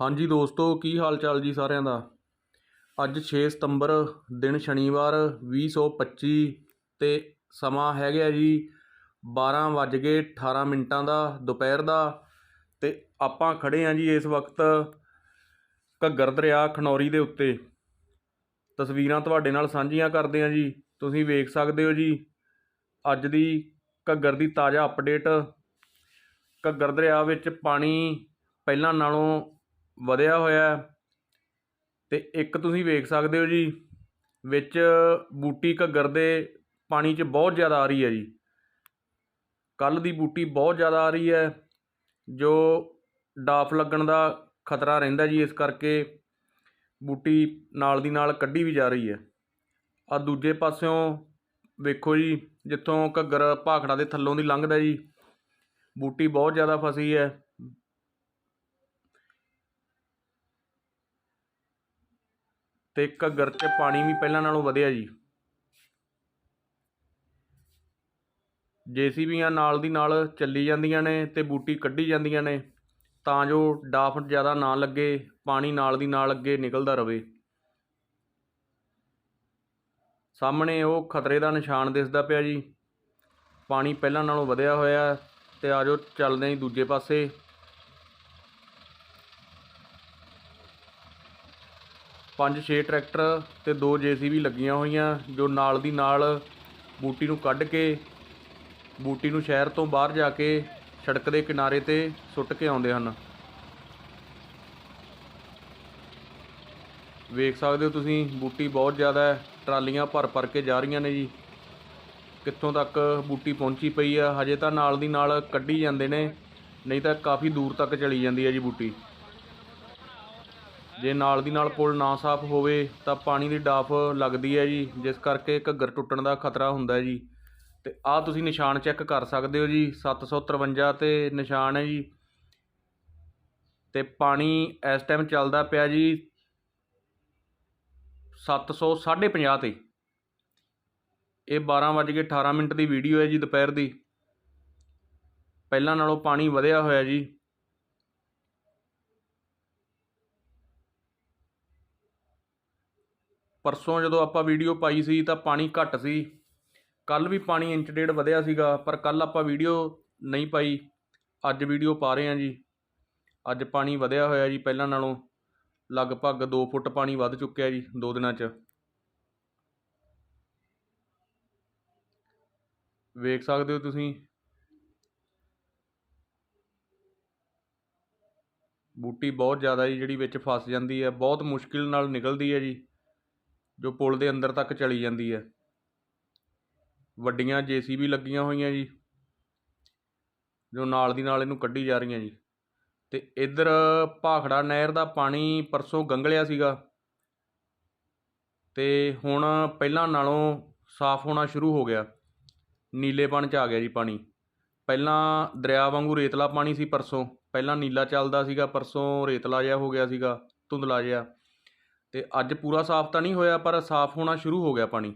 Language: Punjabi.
ਹਾਂਜੀ ਦੋਸਤੋ, ਕੀ ਹਾਲ ਚਾਲ ਜੀ ਸਾਰਿਆਂ ਦਾ? ਅੱਜ 6 ਸਤੰਬਰ, ਦਿਨ ਸ਼ਨੀਵਾਰ 2025 ਤੇ ਸਮਾਂ ਹੈਗਾ ਜੀ 12 ਵੱਜ ਗਏ 18 ਮਿੰਟਾਂ ਦਾ, ਦੁਪਹਿਰ ਦਾ। ਤੇ ਆਪਾਂ ਖੜੇ ਹਾਂ ਜੀ ਇਸ ਵਕਤ ਘੱਗਰ ਦਰਿਆ ਖਨੌਰੀ ਦੇ ਉੱਤੇ। ਤਸਵੀਰਾਂ ਤੁਹਾਡੇ ਨਾਲ ਸਾਂਝੀਆਂ ਕਰਦੇ ਹਾਂ ਜੀ। ਤੁਸੀਂ ਵੇਖ ਸਕਦੇ ਹੋ ਜੀ, ਅੱਜ ਦੀ ਘੱਗਰ ਦੀ ਤਾਜ਼ਾ ਅਪਡੇਟ ਘੱਗਰ ਦਰਿਆ ਵਿੱਚ ਪਾਣੀ ਪਹਿਲਾਂ ਨਾਲੋਂ ਵਧਿਆ ਹੋਇਆ ਹੈ। ਤੇ ਇੱਕ ਤੁਸੀਂ ਵੇਖ ਸਕਦੇ ਹੋ ਜੀ, ਵਿੱਚ ਬੂਟੀ ਘੱਗਰ ਦੇ ਪਾਣੀ 'ਚ ਬਹੁਤ ਜ਼ਿਆਦਾ ਆ ਰਹੀ ਹੈ ਜੀ। ਕੱਲ ਦੀ ਬੂਟੀ ਬਹੁਤ ਜ਼ਿਆਦਾ ਆ ਰਹੀ ਹੈ, ਜੋ ਡਾਫ ਲੱਗਣ ਦਾ ਖਤਰਾ ਰਹਿੰਦਾ ਜੀ, ਇਸ ਕਰਕੇ ਬੂਟੀ ਨਾਲ ਦੀ ਨਾਲ ਕੱਢੀ ਵੀ ਜਾ ਰਹੀ ਹੈ। ਆ ਦੂਜੇ ਪਾਸਿਓਂ ਵੇਖੋ ਜੀ, ਜਿੱਥੋਂ ਘੱਗਰ ਭਾਖੜਾ ਦੇ ਥੱਲੋਂ ਦੀ ਲੰਘਦਾ ਜੀ, ਬੂਟੀ ਬਹੁਤ ਜ਼ਿਆਦਾ ਫਸੀ ਹੈ। ਤੇ ਘੱਗਰ 'ਚ ਪਾਣੀ ਵੀ ਪਹਿਲਾਂ ਨਾਲੋਂ ਵਧਿਆ ਜੀ। ਜੇਸੀਬੀਆਂ ਨਾਲ ਦੀ ਨਾਲ ਚੱਲੀ ਜਾਂਦੀਆਂ ਨੇ ਤੇ ਬੂਟੀ ਕੱਢੀ ਜਾਂਦੀਆਂ ਨੇ, ਤਾਂ ਜੋ ਡਾਫ ਜ਼ਿਆਦਾ ਨਾ ਲੱਗੇ, ਪਾਣੀ ਨਾਲ ਦੀ ਨਾਲ ਅੱਗੇ ਨਿਕਲਦਾ ਰਵੇ। ਸਾਹਮਣੇ ਉਹ ਖਤਰੇ ਦਾ ਨਿਸ਼ਾਨ ਦਿਸਦਾ ਪਿਆ ਜੀ। ਪਾਣੀ ਪਹਿਲਾਂ ਨਾਲੋਂ ਵਧਿਆ ਹੋਇਆ ਹੈ ਤੇ ਆਜੋ ਚੱਲਦੇ ਹਾਂ ਜੀ ਦੂਜੇ ਪਾਸੇ। ਪੰਜ ਛੇ ਟਰੈਕਟਰ ਤੇ ਦੋ ਜੇਸੀਬੀ ਲੱਗੀਆਂ ਹੋਈਆਂ, ਜੋ ਨਾਲ ਦੀ ਨਾਲ ਬੂਟੀ ਨੂੰ ਕੱਢ ਕੇ, ਬੂਟੀ ਨੂੰ ਸ਼ਹਿਰ ਤੋਂ ਬਾਹਰ ਜਾ ਕੇ ਸੜਕ ਦੇ ਕਿਨਾਰੇ ਤੇ ਸੁੱਟ ਕੇ ਆਉਂਦੇ ਹਨ। ਵੇਖ ਸਕਦੇ ਹੋ ਤੁਸੀਂ, ਬੂਟੀ ਬਹੁਤ ਜ਼ਿਆਦਾ ਹੈ, ਟਰਾਲੀਆਂ ਭਰ ਭਰ ਕੇ ਜਾ ਰਹੀਆਂ ਨੇ ਜੀ। ਕਿੱਥੋਂ ਤੱਕ ਬੂਟੀ ਪਹੁੰਚੀ ਪਈ ਆ, ਹਜੇ ਤਾਂ ਨਾਲ ਦੀ ਨਾਲ ਕੱਢੀ ਜਾਂਦੇ ਨੇ, ਨਹੀਂ ਤਾਂ ਕਾਫੀ ਦੂਰ ਤੱਕ ਚਲੀ ਜਾਂਦੀ ਹੈ ਜੀ ਬੂਟੀ। ਜੇ ਨਾਲ ਦੀ ਨਾਲ ਪੁਲ ਨਾ ਸਾਫ਼ ਹੋਵੇ ਤਾਂ ਪਾਣੀ ਦੀ ਡਾਫ ਲੱਗਦੀ ਹੈ ਜੀ, ਜਿਸ ਕਰਕੇ ਘੱਗਰ ਟੁੱਟਣ ਦਾ ਖਤਰਾ ਹੁੰਦਾ ਜੀ। ਤੇ ਆਹ ਤੁਸੀਂ ਨਿਸ਼ਾਨ ਚੈੱਕ ਕਰ ਸਕਦੇ ਹੋ ਜੀ 753 ਤੇ ਨਿਸ਼ਾਨ ਹੈ ਜੀ। ਤੇ ਪਾਣੀ ਇਸ ਟਾਈਮ ਚੱਲਦਾ ਪਿਆ ਜੀ 700 50 ਤੇ। ਇਹ 12 ਵੱਜ ਕੇ 18 ਮਿੰਟ ਦੀ ਵੀਡੀਓ ਹੈ ਜੀ ਦੁਪਹਿਰ ਦੀ। ਪਹਿਲਾਂ ਨਾਲੋਂ ਪਾਣੀ ਵਧਿਆ ਹੋਇਆ ਜੀ। ਪਰਸੋਂ ਜਦੋਂ ਆਪਾਂ ਵੀਡੀਓ ਪਾਈ ਸੀ ਤਾਂ ਪਾਣੀ ਘੱਟ ਸੀ। ਕੱਲ ਵੀ ਪਾਣੀ ਇੰਚ ਡੇਢ ਵਧਿਆ ਸੀਗਾ, ਪਰ ਕੱਲ ਆਪਾਂ ਵੀਡੀਓ ਨਹੀਂ ਪਾਈ। ਅੱਜ ਵੀਡੀਓ ਪਾ ਰਹੇ ਹਾਂ ਜੀ। ਅੱਜ ਪਾਣੀ ਵਧਿਆ ਹੋਇਆ ਜੀ ਪਹਿਲਾਂ ਨਾਲੋਂ। ਲਗਭਗ 2 ਫੁੱਟ ਪਾਣੀ ਵੱਧ ਚੁੱਕਿਆ ਜੀ ਦੋ ਦਿਨਾਂ 'ਚ। ਵੇਖ ਸਕਦੇ ਹੋ ਤੁਸੀਂ। ਬੂਟੀ ਬਹੁਤ ਜ਼ਿਆਦਾ ਜੀ ਜਿਹੜੀ ਵਿੱਚ ਫਸ ਜਾਂਦੀ ਹੈ, ਬਹੁਤ ਮੁਸ਼ਕਿਲ ਨਾਲ ਨਿਕਲਦੀ ਹੈ ਜੀ। ਜੋ ਪੁਲ ਦੇ ਅੰਦਰ ਤੱਕ ਚਲੀ ਜਾਂਦੀ ਹੈ। ਵੱਡੀਆਂ ਜੇਸੀਬੀ ਲੱਗੀਆਂ ਹੋਈਆਂ ਜੀ, ਜੋ ਨਾਲ ਦੀ ਨਾਲ ਇਹਨੂੰ ਕੱਢੀ ਜਾ ਰਹੀਆਂ ਜੀ। ਤੇ ਇੱਧਰ ਭਾਖੜਾ ਨਹਿਰ ਦਾ ਪਾਣੀ ਪਰਸੋਂ ਗੰਗਲਿਆ ਸੀਗਾ। ਤੇ ਹੁਣ ਪਹਿਲਾਂ ਨਾਲੋਂ ਸਾਫ਼ ਹੋਣਾ ਸ਼ੁਰੂ ਹੋ ਗਿਆ। ਨੀਲੇਪਣ ਚ ਆ ਗਿਆ ਜੀ ਪਾਣੀ। ਪਹਿਲਾਂ ਦਰਿਆ ਵਾਂਗੂ ਰੇਤਲਾ ਪਾਣੀ ਸੀ ਪਰਸੋਂ। ਪਹਿਲਾਂ ਨੀਲਾ ਚੱਲਦਾ ਸੀਗਾ, ਪਰਸੋਂ ਰੇਤਲਾ ਜਿਹਾ ਹੋ ਗਿਆ ਸੀਗਾ, ਧੁੰਦਲਾ ਜਿਹਾ। ਅਤੇ ਅੱਜ ਪੂਰਾ ਸਾਫ਼ ਤਾਂ ਨਹੀਂ ਹੋਇਆ ਪਰ ਸਾਫ਼ ਹੋਣਾ ਸ਼ੁਰੂ ਹੋ ਗਿਆ ਪਾਣੀ।